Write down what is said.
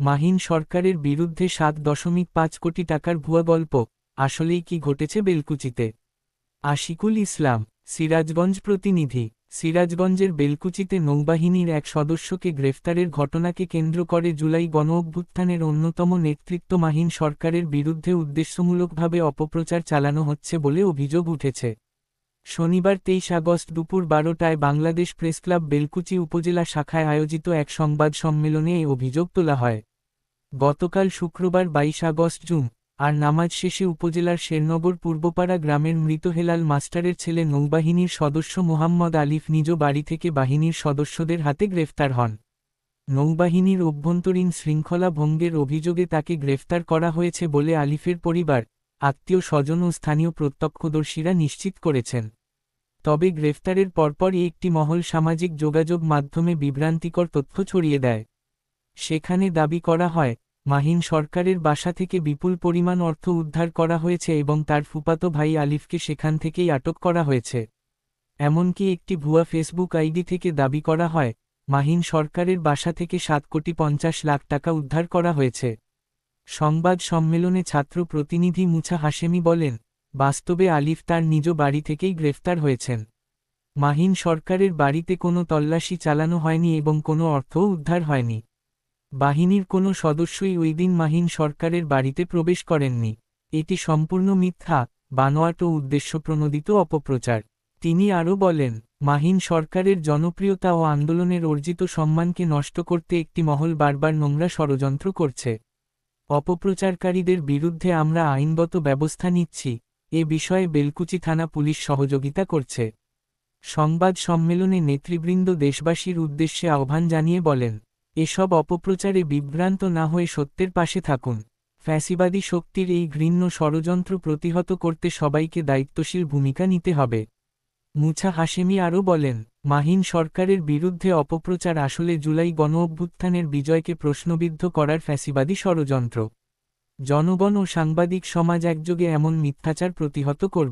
মাহিন সরকারের বিরুদ্ধে সাত দশমিক পাঁচ কোটি টাকার ভুয়া গল্প, আসলেই কি ঘটেছে বেলকুচিতে? আশিকুল ইসলাম, সিরাজগঞ্জ প্রতিনিধি, সিরাজগঞ্জের বেলকুচিতে নৌবাহিনীর এক সদস্যকে গ্রেফতারের ঘটনাকে কেন্দ্র করে জুলাই গণ অভ্যুত্থানের অন্যতম নেতৃত্ব মাহিন সরকারের বিরুদ্ধে উদ্দেশ্যমূলকভাবে অপপ্রচার চালানো হচ্ছে বলে অভিযোগ উঠেছে। শনিবার তেইশ আগস্ট দুপুর বারোটায় বাংলাদেশ প্রেসক্লাব বেলকুচি উপজেলা শাখায় আয়োজিত এক সংবাদ সম্মেলনে এই অভিযোগ তোলা হয়। গতকাল শুক্রবার বাইশ আগস্ট জুন আর নামাজ শেষে উপজেলার শেরনগর পূর্বপাড়া গ্রামের মৃত হেলাল মাস্টারের ছেলে নৌবাহিনীর সদস্য মোহাম্মদ আলিফ নিজ বাড়ি থেকে বাহিনীর সদস্যদের হাতে গ্রেফতার হন। নৌবাহিনীর অভ্যন্তরীণ শৃঙ্খলা ভঙ্গের অভিযোগে তাকে গ্রেফতার করা হয়েছে বলে আলিফের পরিবার, আত্মীয় স্বজন ও স্থানীয় প্রত্যক্ষদর্শীরা নিশ্চিত করেছেন। তবে গ্রেফতারের পরপরই একটি মহল সামাজিক যোগাযোগ মাধ্যমে বিভ্রান্তিকর তথ্য ছড়িয়ে দেয়। সেখানে দাবি করা হয়, মাহিন সরকারের বাসা থেকে বিপুল পরিমাণ অর্থ উদ্ধার করা হয়েছে এবং তার ফুপাতো ভাই আলিফকে সেখান থেকেই আটক করা হয়েছে। এমনকি একটি ভুয়া ফেসবুক আইডি থেকে দাবি করা হয়, মাহিন সরকারের বাসা থেকে সাত কোটি পঞ্চাশ লাখ টাকা উদ্ধার করা হয়েছে। সংবাদ সম্মেলনে ছাত্র প্রতিনিধি মুছা হাশেমি বলেন, বাস্তবে আলিফ তার নিজ বাড়ি থেকেই গ্রেফতার হয়েছেন। মাহিন সরকারের বাড়িতে কোনো তল্লাশি চালানো হয়নি এবং কোনো অর্থও উদ্ধার হয়নি। বাহিনীর কোনো সদস্যই ওই দিন মাহিন সরকারের বাড়িতে প্রবেশ করেননি। এটি সম্পূর্ণ মিথ্যা, বানোয়াটো উদ্দেশ্যপ্রণোদিত অপপ্রচার। তিনি আরও বলেন, মাহিন সরকারের জনপ্রিয়তা ও আন্দোলনের অর্জিত সম্মানকে নষ্ট করতে একটি মহল বারবার নোংরা ষড়যন্ত্র করছে। অপপ্রচারকারীদের বিরুদ্ধে আমরা আইনগত ব্যবস্থা নিচ্ছি। এ বিষয়ে বেলকুচি থানা পুলিশ সহযোগিতা করছে। সংবাদ সম্মেলনে নেতৃবৃন্দ দেশবাসীর উদ্দেশ্যে আহ্বান জানিয়ে বলেন এসব অপপ্রচারে বিভ্রান্ত না হয়ে সত্যের পাশে থাকুন। ফ্যাসিবাদী শক্তির এই ঘৃণ্য ষড়যন্ত্র প্রতিহত করতে সবাইকে দায়িত্বশীল ভূমিকা নিতে হবে। মুছা হাশেমি আরও বলেন, মাহিন সরকারের বিরুদ্ধে অপপ্রচার আসলে জুলাই গণ অভ্যুত্থানের বিজয়কে প্রশ্নবিদ্ধ করার ফ্যাসিবাদী ষড়যন্ত্র। জনগণ ও সাংবাদিক সমাজ একযোগে এমন মিথ্যাচার প্রতিহত করবে।